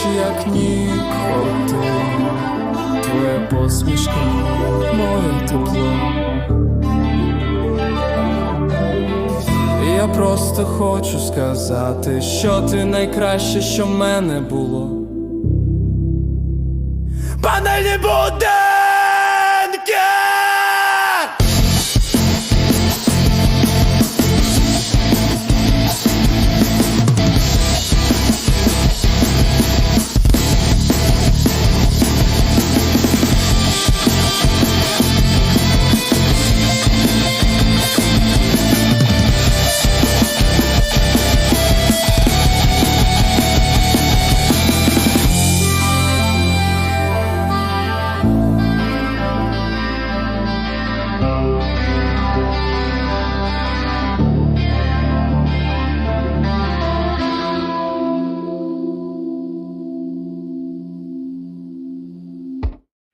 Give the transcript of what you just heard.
очі, як ніколи, твоя посмішка, моє тепло. Я просто хочу сказати, що ти найкраще, що в мене було. Панель не буде!